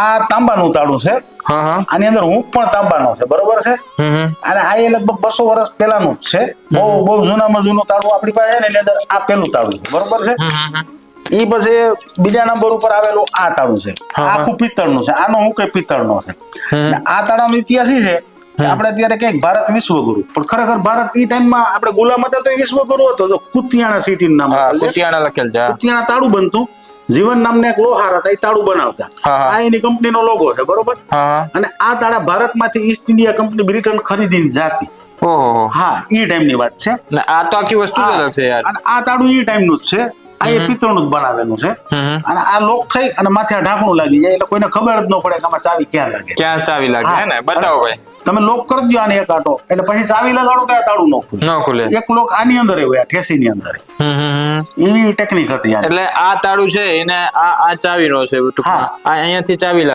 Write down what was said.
આ તાંબાનું તાળું છે. આની અંદર હું પણ તાંબાનો છે બરોબર છે? અને આ એ લગભગ બસો વર્ષ પહેલાનું જ છે. બહુ બહુ જૂનામાં જૂનું તાળું આપણી પાસે છે ને એની અંદર આ પેલું તાળું છે બરોબર છે. એ પછી બીજા નંબર ઉપર આવેલું આ તાળું છે. આખું પિત્તળનું છે. આનો હું કઈ પિત્તળનો છે. આ તાળાનો ઇતિહાસ ઈ છે આપણે અત્યારે કંઈક ભારત વિશ્વગુરુ. પણ ખરેખર ભારત ઈ ટાઈમમાં આપણે ગુલામ હતા તો વિશ્વગુરુ હતો. કુતિયાણા સિટી નામ કુતિયાણા લખેલ છે કુતિયાણા તાળું બનતું. જીવન નામના એક લોહાર હતા એ તાળું બનાવતા. આ એની કંપનીનો લોગો છે બરોબર? અને આ તાળા ભારતમાંથી ઈસ્ટ ઇન્ડિયા કંપની બ્રિટન ખરીદીને જાતી. હા ઈ ટાઈમની વાત છે. આ તો આખી વસ્તુ અલગ છે યાર. અને આ તાળું ઈ ટાઈમનું જ છે. આ એ પિત્તળનું જ બનાવેલું છે. અને આ લોક થઈ અને માથે આ ઢાંકણું લાગી જાય એટલે કોઈને ખબર જ ન પડે કે આમાં ચાવી ક્યાં લાગે. ક્યાં ચાવી લાગે હે. ને? બતાવો ભાઈ. તમે લોક કરી દો આને એક આટો. એટલે પછી ચાવી લગાડો તો આ તાળું ન ખુલે. ન ખુલે. એક લોક આની અંદર હોય આ ઠેસીની અંદર. એવી ટેકનિક હતી એટલે આ તાળું છે એને આ આ ચાવીનો છે ટૂંકમાં. આ અહીંયાથી ચાવી લાગે